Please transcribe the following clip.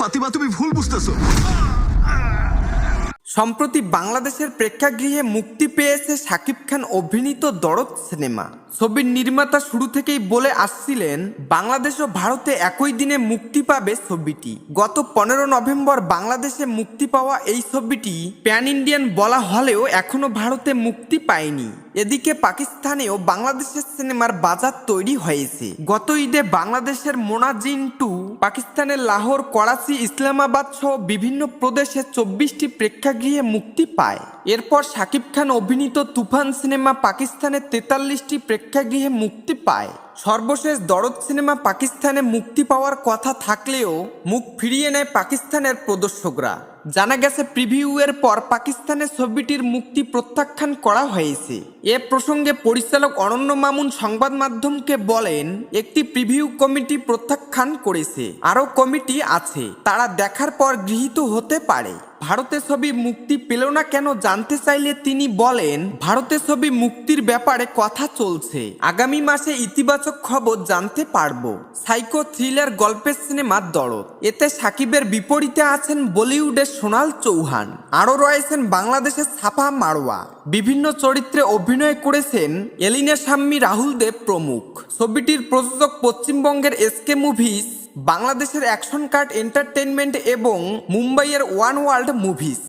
ফাতিমা, তুমি ভুল বুঝতেছো। সম্প্রতি বাংলাদেশের প্রেক্ষাগৃহে মুক্তি পেয়েছে শাকিব খান অভিনীত দরদ সিনেমা। ছবির নির্মাতা শুরু থেকেই বলে আসছিলেন, বাংলাদেশ ও ভারতে একই দিনে মুক্তি পাবে ছবিটি। গত পনেরো নভেম্বর বাংলাদেশে মুক্তি পাওয়া এই ছবিটি প্যান ইন্ডিয়ান বলা হলেও এখনও ভারতে মুক্তি পায়নি। এদিকে পাকিস্তানেও বাংলাদেশের সিনেমার বাজার তৈরি হয়েছে। গত ঈদে বাংলাদেশের মোনাজিন টু, পাকিস্তানের লাহোর, করাচি, ইসলামাবাদ সহ বিভিন্ন প্রদেশে চব্বিশটি প্রেক্ষাগৃহে মুক্তি পায়। এরপর শাকিব খান অভিনীত তুফান সিনেমা পাকিস্তানের তেতাল্লিশটি প্রেক্ষাগৃহে মুক্তি পায়। সর্বশেষ দরদ সিনেমা পাকিস্তানে মুক্তি পাওয়ার কথা থাকলেও মুখ ফিরিয়ে নেয় পাকিস্তানের প্রদর্শকরা। জানা গেছে প্রিভিউ এর পর পাকিস্তানের ছবিটির মুক্তি প্রত্যাখ্যান করা হয়েছে। এ প্রসঙ্গে পরিচালক অনন্য মামুন সংবাদ মাধ্যমকে বলেন, একটি প্রিভিউ কমিটি প্রত্যাখ্যান করেছে। আরও কমিটি আছে। তারা দেখার পর গৃহীত হতে পারে। ভারতে ছবি মুক্তি পেল না কেন জানতে চাইলে তিনি বলেন, ভারতে ছবি মুক্তির ব্যাপারে কথা চলছে। আগামী মাসে ইতিবাচক খবর জানতে পারব। সাইকো থ্রিলার গল্পের সিনেমার দরদ। এতে সাকিবের বিপরীতে আছেন বলিউডের সোনাল চৌহান। আরও রয়েছেন বাংলাদেশের ছাপা মারোয়া। বিভিন্ন চরিত্রে অভিনয় করেছেন এলিনা সাম্মি রাহুল দেব প্রমুখ। ছবিটির প্রযোজক পশ্চিমবঙ্গের এসকে মুভিজ বাংলাদেশের অ্যাকশন কার্ড এন্টারটেনমেন্ট এবং মুম্বাইয়ের ওয়ান ওয়ার্ল্ড মুভিজ